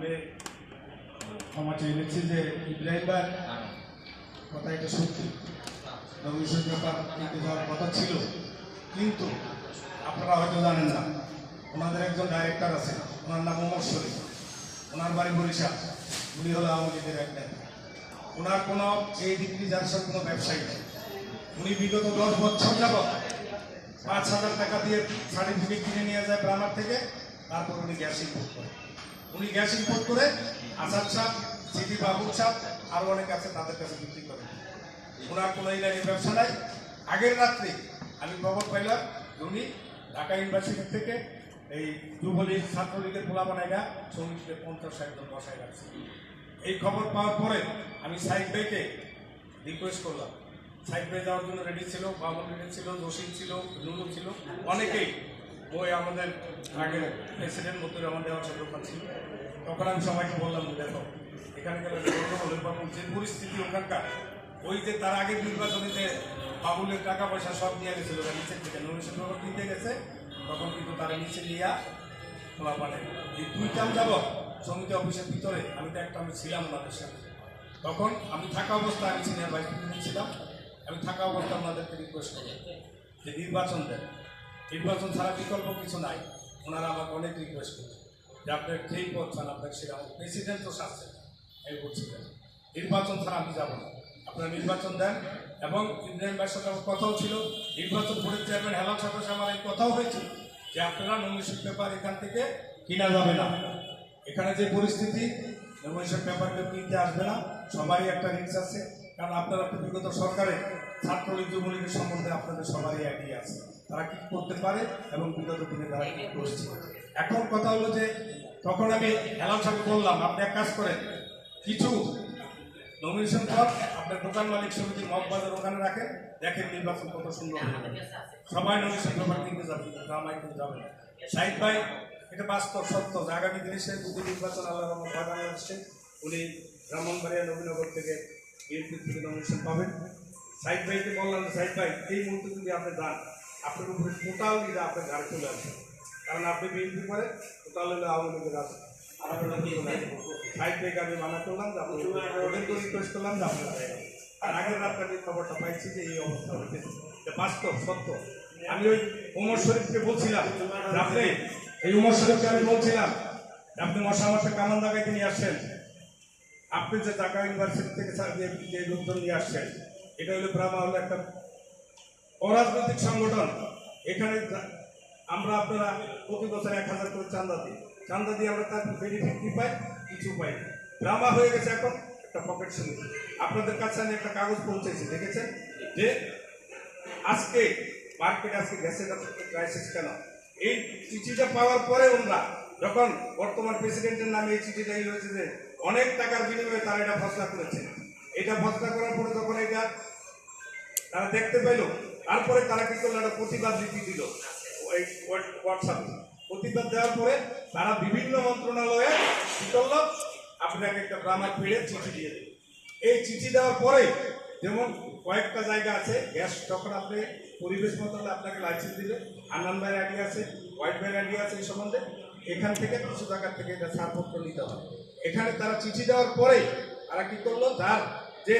আমি ক্ষমা চেয়ে নিচ্ছি যে ইব্রাহিম ভাই কথা এটা সত্যি। রবিশের ব্যাপার কিন্তু যাওয়ার কথা ছিল, কিন্তু আপনারা হয়তো জানেন না, ওনাদের একজন ডাইরেক্টর আছে, ওনার নাম ওমর শরীফ। ওনার বাড়ি বরিশাল, উনি হলো আওয়ামী লীগের এক নেতা। ওনার কোনো এই ডিগ্রি জানসার কোনো ব্যবসায়ী নেই। উনি বিগত দশ বছর যাবত পাঁচ হাজার টাকা দিয়ে সার্টিফিকেট কিনে নিয়ে যায় ব্রাহ্মার থেকে, তারপর উনি গ্যাস ইম্পোর্ট করে উনি গ্যাস ইম্পোর্ট করে আসাদ সাহ সিটি বাবুর সাহ আরও অনেক আছে তাদের কাছে বিক্রি করে। ওনার কোনো লাইনের ব্যবসা নাই। আগের রাত্রে আমি খবর পাইলাম উনি ঢাকা ইউনিভার্সিটি থেকে এই যুবলীগ, ছাত্রলীগের পোলা বানাইরা শ্রমিকদের পঞ্চাশ ষাট জন বসায় রাখছে। এই খবর পাওয়ার পরে আমি সাইড ভাইকে রিকোয়েস্ট করলাম। সাইড ভাই যাওয়ার জন্য রেডি ছিল, বাবুল রেডি ছিল, জসিম ছিল নুরু ছিল, অনেকেই। ওই আমাদের আগের প্রেসিডেন্ট মতুর রহমান দেওয়ার দোকান ছিল। তখন আমি সবাইকে বললাম, দেখো, এখানে গেলে যে পরিস্থিতি ওখানকার, ওই যে তার আগের নির্বাচনীতে বাবুলের টাকা পয়সা সব নিয়ে গেছিল নিচের থেকে নমিনেশন পেপার কিনতে গেছে, তখন কিন্তু তারা নিচে নিয়ে খোলা পানে এই দুই টাম যাব সমিতি অফিসের ভিতরে আমি তো একটা আমি ছিলাম ওনাদের সাথে। তখন আমি থাকা অবস্থায় আমি সিনিয়র ভাইস প্রেসিডেন্ট ছিলাম, আমি থাকা অবস্থায় ওনাদেরকে রিকোয়েস্ট করি যে নির্বাচন দেন। নির্বাচন ছাড়া বিকল্প কিছু নাই। ওনারা আমাকে অনেক রিকোয়েস্ট করছে। যে আপনার পথ চান, আপনার সেটা প্রেসিডেন্ট তো শাসছে আমি বলছিলেন নির্বাচন ছাড়া আমি যাব না। আপনারা নির্বাচন দেন এবং ভাইয়ের সাথে আমার কথাও ছিল। নির্বাচন বোর্ডের চেয়ারম্যান হেলাল সাহেবের সাথে আমার এই কথাও হয়েছিল যে আপনারা নমিনেশন পেপার এখান থেকে কিনা যাবে না। এখানে যে পরিস্থিতি নমিনেশন পেপার কেউ কিনতে আসবে না। সবারই একটা রিক্স আছে। কারণ আপনারা বিগত সরকারে ছাত্রলীগ যুবলীগের সম্বন্ধে আপনাদের সবারই আইডিয়া আছে। তারা কি করতে পারে এবং বিগত দিনে তারা কি করছে? এখন কথা হলো যে তখন আমি সাহেব বললাম আপনি এক কাজ করেন কিছু নমিনেশন পর আপনার দোকান মালিক সমিতি মগবাজার ওখানে রাখেন দেখেন নির্বাচন কত সুন্দর। সবাই নমিনেশন পেপার কিনতে যাবে গ্রামায় কিন্তু যাবে সাহিদ ভাই এটা বাস্তব সত্য যে আগামী দিনে সে যদি নির্বাচন আল্লাহ রহমান হয় আসছে উনি ব্রাহ্মণবাড়িয়া নবীনগর থেকে বিএনপি থেকে নমিনেশন পাবেন। সাহিদ ভাইকে বললাম যে সাহিদ ভাই এই মুহূর্তে যদি আপনি যান আপনার উপরে টোটাল এটা আপনার ঘাড়ে চলে আসবে কারণ আপনি বিএনপি করে টোটাল হলে আওয়ামী লীগের আছে সাইড থেকে আমি মানা করলাম যে আপনি রিকোয়েস্ট করলাম যে আপনারা আর আগের রাত্রে আমি খবরটা পাইছি যে এই অবস্থা হয়েছে। বাস্তব সত্য। আমি ওই উমর শরীফকে বলছিলাম আপনি এই উমর শরীফকে আমি বলছিলাম আপনি মশা মশা কামান দাগাইতে নিয়ে আসছেন। আপনি যে ঢাকা ইউনিভার্সিটি থেকে যে লোকজন নিয়ে আসছেন এটা হলো ব্রাহ্মা হলো একটা অরাজনৈতিক সংগঠন। এখানে আমরা আপনারা প্রতি বছর এক হাজার করে চান্দা দিই। চান্দা দিয়ে আমরা তার বেনিফিট কি পাই? কিছু পাই। ড্রামা হয়ে গেছে এখন, একটা পকেট সমিতি আপনাদের কাছে আমি একটা কাগজ পৌঁছেছি, দেখেছেন? যে আজকে মার্কেট আজকে গ্যাসের ক্রাইসিস কেন? এই চিঠিটা পাওয়ার পরে ওনারা যখন বর্তমান প্রেসিডেন্টের নামে এই চিঠিটা হয়েছে যে অনেক টাকার বিনিময়ে তারা এটা ফসলা করেছে। এটা ফসলা করার পরে যখন এটা তারা দেখতে পেল তারপরে তারা কি করল? একটা প্রতিবাদ লিপি দিল। হোয়াটসঅ্যাপে। প্রতিবাদ দেওয়ার পরে তারা বিভিন্ন মন্ত্রণালয়ে কি করল? আপনাকে একটা গ্রামার ফিরে চিঠি দিয়ে দিল। এই চিঠি দেওয়ার পরে যেমন কয়েকটা জায়গা আছে, গ্যাস তখন আপনি পরিবেশ মন্ত্রণালয় আপনাকে লাইসেন্স দিলে আনন্দ ভাইয়ের আইডিয়া আছে, হোয়াইট ভাইয়ের আইডি আছে, এই সম্বন্ধে এখান থেকে কিছু জায়গা থেকে এটা ছাড়পত্র নিতে হয় এখানে তারা চিঠি দেওয়ার পরে তারা কি করল? যার যে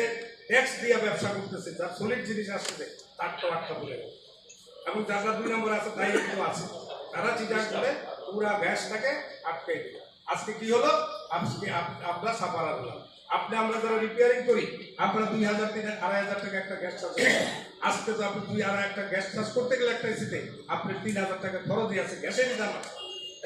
ট্যাক্স দিয়ে ব্যবসা করতেছে, যার সলিড জিনিস আসতেছে, তার তো আটটা গেল এবং যারা দুই নম্বর আছে, তাই একটু আছে। তারা চিটাং করে পুরা গ্যাসটাকে আটকে দিল আজকে কি হলো? আজকে আমরা সাফারা দিলাম আপনি, আমরা যারা রিপেয়ারিং করি আমরা দুই হাজার তিন আড়াই হাজার টাকা একটা গ্যাস চার্জ আজকে তো আপনি দুই আড়াই একটা গ্যাস চার্জ করতে গেলে একটা এসিতে আপনি তিন হাজার টাকা খরচই আছে গ্যাসেরই দাম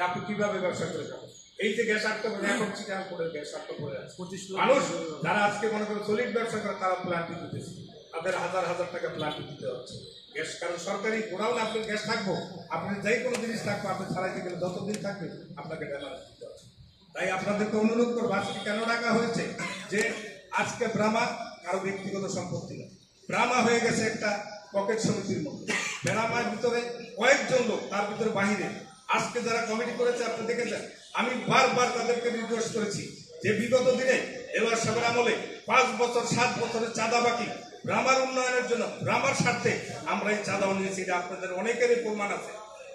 আপনি কীভাবে ব্যবসা করে যাবেন? এই যে গ্যাস আটটা পড়ে এখন চিটাং করে গ্যাস আটটা পড়ে আছে। মানুষ যারা আজকে মনে করেন সলিড ব্যবসা করে তারা প্ল্যান্ট দিতেছে। তাদের হাজার হাজার টাকা প্ল্যান্ট দিতে হচ্ছে। গ্যাস কারণ সরকারি গোডাউনে আপনার গ্যাস থাকব। আপনার যাই কোনো জিনিস থাকব আপনি ছাড়াইতে গেলে যতদিন থাকবে আপনাকে ড্যামেজ দিতে হচ্ছে। তাই আপনাদেরকে অনুরোধ করব আজকে কেন ডাকা হয়েছে? যে আজকে ব্রাহ্মা কারও ব্যক্তিগত সম্পত্তি না। ব্রাহ্মা হয়ে গেছে একটা পকেট সমিতির মতো ব্রাহ্মার ভিতরে কয়েকজন লোক তার ভিতরে বাহিরে। আজকে যারা কমিটি করেছে আপনি দেখেছেন? আমি বারবার তাদেরকে রিকোয়েস্ট করেছি যে বিগত দিনে এবার সাহেবের আমলে পাঁচ বছর, সাত বছরের চাঁদা বাকি। গ্রামার উন্নয়নের জন্য, গ্রামার স্বার্থে আমরা এই চাঁদাও নিয়েছি, এটা আপনাদের অনেকেরই প্রমাণ আছে।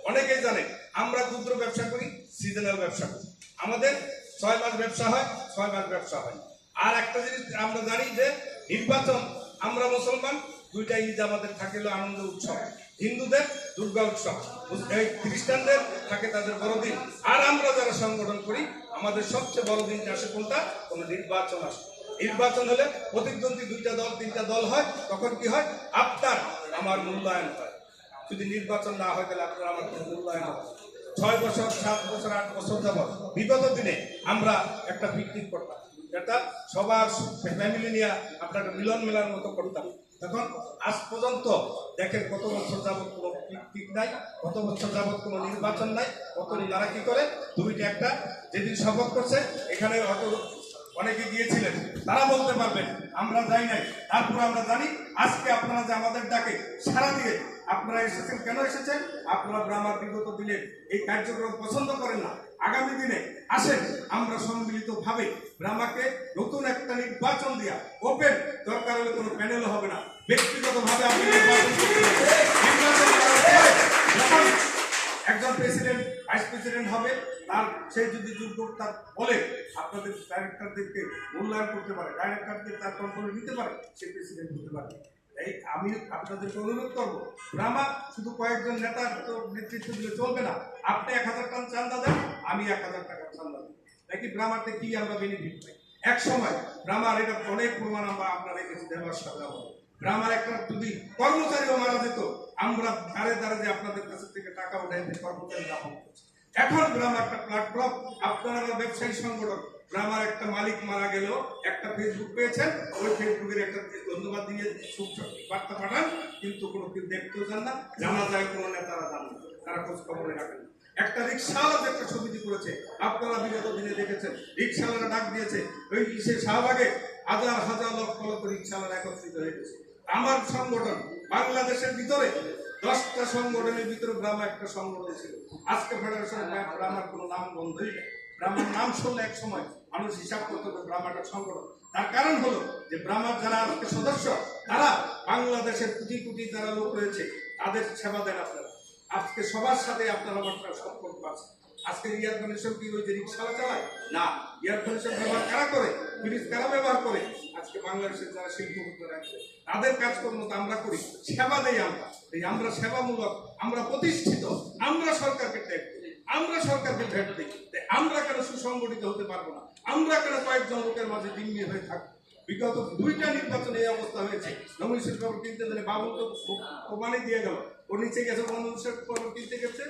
অনেকেই জানে, আমরা ক্ষুদ্র ব্যবসা করি সিজনাল ব্যবসা করি। আমাদের ছয় মাস ব্যবসা হয়, ছয় মাস ব্যবসা হয়। আর একটা জিনিস আমরা জানি যে, নির্বাচন, আমরা মুসলমান, দুইটা ঈদ আমাদের থাকে হলো আনন্দ উৎসব। হিন্দুদের দুর্গা উৎসব এই খ্রিস্টানদের থাকে তাদের বড়দিন। আর আমরা যারা সংগঠন করি, আমাদের সবচেয়ে বড় দিনটা আসে কোনটা? কোনো নির্বাচন আসে। নির্বাচন হলে প্রতিদ্বন্দ্বী দুইটা দল, তিনটা দল হয়, তখন কি হয়? আপনার আমার মূল্যায়ন হয়। যদি নির্বাচন না হয়, তাহলে আপনার আমার মূল্যায়ন হয় ছয় বছর, সাত বছর, আট বছর যাবৎ বিগত দিনে আমরা একটা পিকনিক করতাম। এটা সবার ফ্যামিলি নিয়ে আপনার মিলন মেলার মতো করতাম। তখন আজ পর্যন্ত দেখেন কত বছর যাবৎ কোনো পিকনিক নাই, কত বছর যাবৎ কোনো নির্বাচন নাই, কত তারা কী করে? দুইটা একটা যেদিন শপথ করছে, এখানে অত অনেকে গিয়েছিলেন, তারা বলতে পারবেন, আমরা যাই নাই। তারপর আমরা জানি, আজকে আপনারা যে আমাদের ডাকে সারা দিয়ে আপনারা এসেছেন, কেন এসেছেন? আপনারা ব্রাহ্মার বিগত দিনে এই কার্যক্রম পছন্দ করেন না। আগামী দিনে আসেন, আমরা সম্মিলিত ভাবে ব্রাহ্মাকে নতুন একটা নির্বাচন দেওয়া ওপেন দরকার হলে কোনো প্যানেল হবে না। ব্যক্তিগত ভাবে আপনি একজন প্রেসিডেন্ট ভাইস প্রেসিডেন্ট হবে, তার সে যদি যোগ্য বলে, আপনাদের ডাইরেক্টরদেরকে মূল্যায়ন করতে পারে ডাইরেক্টরদের তার কন্ট্রোলে নিতে পারে, সে প্রেসিডেন্ট হতে পারে। এই আমি আপনাদেরকে অনুরোধ করব ব্রাহ্মা শুধু কয়েকজন নেতার তো নেতৃত্ব দিলে চলবে না। আপনি এক হাজার টাকা চান্দা দেন, আমি এক হাজার টাকা চান্দা দিই নাকি ব্রাহ্মাতে কি আমরা বেনিফিট পাই। এক সময় ব্রাহ্মার এটা অনেক প্রমাণ আমরা আপনার দেওয়ার সাথে গ্রামের একটা যদি কর্মচারীও মারা যেত, আমরা ধারে ধারে যে আপনাদের কাছ থেকে টাকা উঠাই কর্মচারী করছি এখন গ্রাম একটা প্ল্যাটফর্ম আপনারা ব্যবসায়ী সংগঠন গ্রামের একটা মালিক মারা গেল একটা ফেসবুক পেয়েছেন, ওই ফেসবুকের একটা ধন্যবাদ দিয়ে বার্তা পাঠান, কিন্তু কোনো কেউ দেখতেও চান না, জানা যায় কোনো নেতারা জানেন। তারা খোঁজ খবরে রাখেন একটা রিক্সাওয়ালা একটা সমিতি করেছে, আপনারা বিগত দিনে দেখেছেন, রিক্সাওয়ালারা ডাক দিয়েছে, ওই সে শাহবাগে হাজার হাজার লক্ষ লক্ষ রিক্সাওয়ালা একত্রিত হয়ে গেছে আমার সংগঠন, বাংলাদেশের ভিতরে দশটা সংগঠনের ভিতরে গ্রাম একটা সংগঠন ছিল। আজকে ফেডারেশন গ্রামের কোনো নাম বন্ধই নেই। ব্রাহ্মার নাম শুনলে এক সময় মানুষ হিসাব করতে হবে ব্রাহ্মাটা সংগঠন। তার কারণ হলো যে ব্রাহ্মার যারা আজকে সদস্য, তারা বাংলাদেশের কোটি কোটি যারা লোক রয়েছে, তাদের সেবা দেন আপনারা। আজকে সবার সাথে আপনার আমার সম্পর্ক আছে। আজকে এয়ার কন্ডিশন কি ওই যে রিক্সাওয়ালা চালায়? না। এয়ার কন্ডিশন ব্যবহার কারা করে? ব্রিজ কারা ব্যবহার করে? আজকে বাংলাদেশের যারা শিল্পপতিরা আছে তাদের কাজকর্ম তো আমরা করি সেবা দেই আমরা। এই আমরা সেবামূলক আমরা প্রতিষ্ঠিত আমরা সরকারকে ট্যাগ আমরা সরকারকে ভেট দিই। আমরা কেন সুসংগঠিত হতে পারব না? আমরা কেন কয়েকজন লোকের মাঝে দিল্লি হয়ে থাকব? বিগত দুইটা নির্বাচনে এই অবস্থা হয়েছে। নবীন শেষ খবর কিনতে গেলে বাবু তো প্রমাণে দিয়ে গেল। ও নিচে গেছে মানুষের খবর কিনতে গেছে।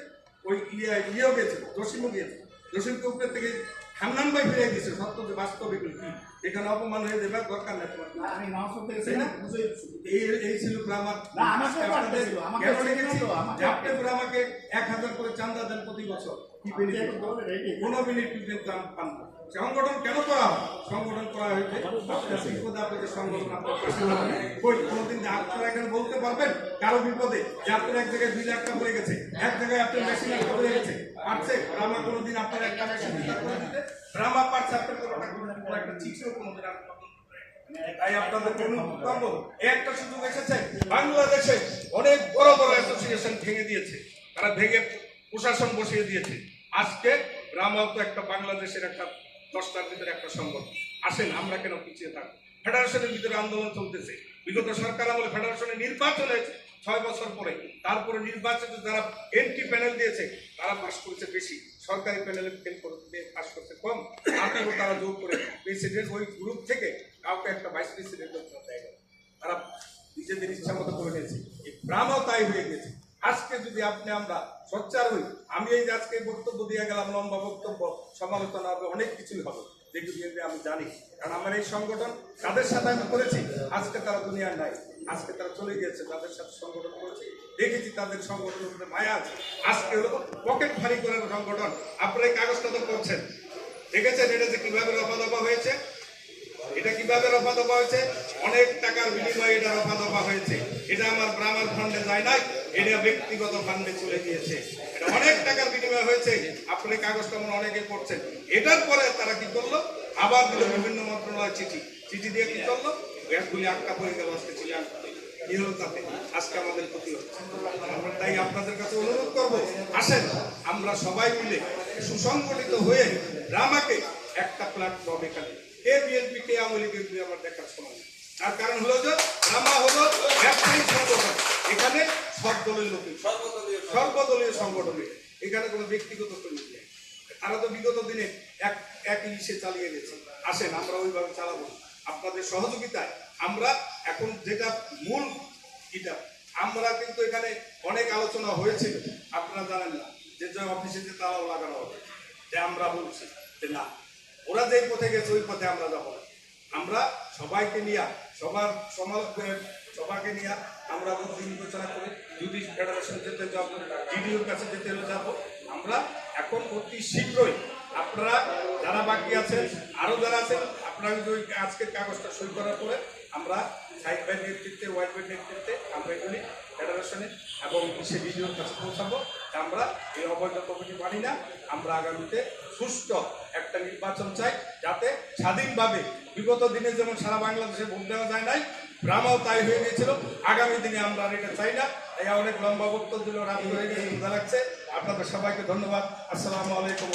ওই ইয়ে ইয়েও গেছে জসিমও গিয়েছিল। জসিমকে উপরে থেকে ফিরে সত্য যে বাস্তবে কি? এখানে অপমান হয়ে যাবে দরকার নেই তোমার। আমি নাও শুনতে গেছি না, না? বুঝেই গেছি। এই এই ছিল না, আমার সাথে কথা ছিল, আমাকে রেখেছি? আমাকে- আপনি গ্রামাকে এক হাজার করে চান্দা দেন প্রতি বছর। কি এইটাই। কোনো বেনিফিট দাম পান না। সংগঠন কেন করা সংগঠন করা হয়েছে। আপনার বিপদে আপনি সংগঠন কই কোনোদিন যে আপনারা এখানে বলতে পারবেন? কারও বিপদে। যে আপনার এক জায়গায় দুই লাখ টাকা পড়ে গেছে। এক জায়গায় আপনার মেশিন পড়ে গেছে। পারছে ড্রামা কোনোদিন আপনার একটা করে দিতে ড্রামা পারছে আপনার কোনো একটা চিঠিও কোনোদিন তাই আপনাদের অনুরোধ করব একটা সুযোগ এসেছে। বাংলাদেশে অনেক বড় বড় অ্যাসোসিয়েশন ভেঙে দিয়েছে। তারা ভেঙে প্রশাসন বসিয়ে দিয়েছে। আজকে রামাও তো একটা বাংলাদেশের একটা দশটার ভিতরে একটা সংগঠন। আসেন আমরা কেন পিছিয়ে থাকব? ফেডারেশনের ভিতরে আন্দোলন চলতেছে। বিগত সরকার আমলে ফেডারেশনে নির্বাচন হয়েছে। ছয় বছর পরে। তারপরে নির্বাচিত যারা এন্টি প্যানেল দিয়েছে, তারা পাস করেছে বেশি। সরকারি প্যানেলে ফেল পাস করতে কম। তারপরেও তারা যোগ করে প্রেসিডেন্ট ওই গ্রুপ থেকে কাউকে একটা ভাইস প্রেসিডেন্ট দেয় তারা নিজেদের ইচ্ছা মতো করে নিয়েছে। এই ব্রাহ্মও তাই হয়ে গেছে। আজকে যদি আপনি আমরা সোচ্চার হই, আমি এই আজকে বক্তব্য দিয়ে গেলাম, লম্বা বক্তব্য, সমালোচনা হবে, অনেক কিছুই হবে। যেগুলো আমি জানি। কারণ আমার এই সংগঠন তাদের সাথে আমি করেছি। আজকে তারা দুনিয়ার নাই আজকে তারা চলে গিয়েছে, তাদের সাথে সংগঠন করেছি। দেখেছি তাদের সংগঠনের মায়া আছে। আজকে হলো পকেট ভারী করার সংগঠন। আপনারা এই কাগজটা তো করছেন। দেখেছেন এটা যে কীভাবে রফা হয়েছে? এটা কীভাবে রফা দফা হয়েছে? অনেক টাকার বিনিময়ে এটা রফা দফা হয়েছে। এটা আমার ব্রাহ্মণ ফান্ডে যায় নাই, এটা ব্যক্তিগত ফান্ডে চলে গিয়েছে। এটা অনেক টাকার বিনিময় হয়েছে। আপনি কাগজটা মনে অনেকে করছেন এটার পরে তারা কি করল? আবার দিল বিভিন্ন মন্ত্রণালয় চিঠি। চিঠি দিয়ে কি করল? ব্যাগগুলি আটকা পড়ে গেল আজকে আটকা কি হলো তাতে? আজকে আমাদের ক্ষতি হচ্ছে। আমরা তাই আপনাদের কাছে অনুরোধ করব আসেন আমরা সবাই মিলে সুসংগঠিত হয়ে রামাকে একটা প্ল্যাটফর্ম এখানে কে বিএনপি কে আওয়ামী লীগের আমার দেখার সময় তার কারণ হলো যে রামা হলো ব্যবসায়ী সংগঠন। এখানে সব দলের লোকের সর্বদলীয় সংগঠন। এখানে কোনো ব্যক্তিগত তৈরি নেই। তারা তো বিগত দিনে এক এক ইসে চালিয়ে গেছে। আসেন আমরা ওইভাবে চালাবো না। আপনাদের সহযোগিতায় আমরা এখন যেটা মূল এটা, আমরা কিন্তু এখানে অনেক আলোচনা হয়েছিল আপনারা জানেন না, যে যে অফিসে যে তালাও লাগানো হবে, যে আমরা বলছি যে না, ওরা যেই পথে গেছে ওই পথে আমরা যাব না। আমরা সবাইকে নিয়ে, সবার সমাজ, সবাইকে নিয়ে আমরা বিবেচনা করে যদি ফেডারেশন যেতে যাব ডিডিওর কাছে যেতে যাব আমরা এখন অতি শীঘ্রই, আপনারা যারা বাকি আছেন, আরও যারা আছেন আপনারা যদি আজকের কাগজটা সই করার পরে আমরা সাইড বাই নেতৃত্বে ওয়াইড বাই নেতৃত্বে আমরা এগুলি ফেডারেশনে এবং সে ডিডিওর কাছে পৌঁছাবো। আমরা এই অবৈধ কমিটি মানি না। আমরা আগামীতে সুষ্ঠু একটা নির্বাচন চাই যাতে স্বাধীনভাবে বিগত দিনে যেমন সারা বাংলাদেশে ভোট দেওয়া যায় নাই ব্রাহ্মাও তাই হয়ে গিয়েছিল। আগামী দিনে আমরা আর এটা চাই না। তাই অনেক লম্বা বক্তব্য দিল রাত হয়ে গেছে লাগছে। আপনাদের সবাইকে ধন্যবাদ। আসসালামু আলাইকুম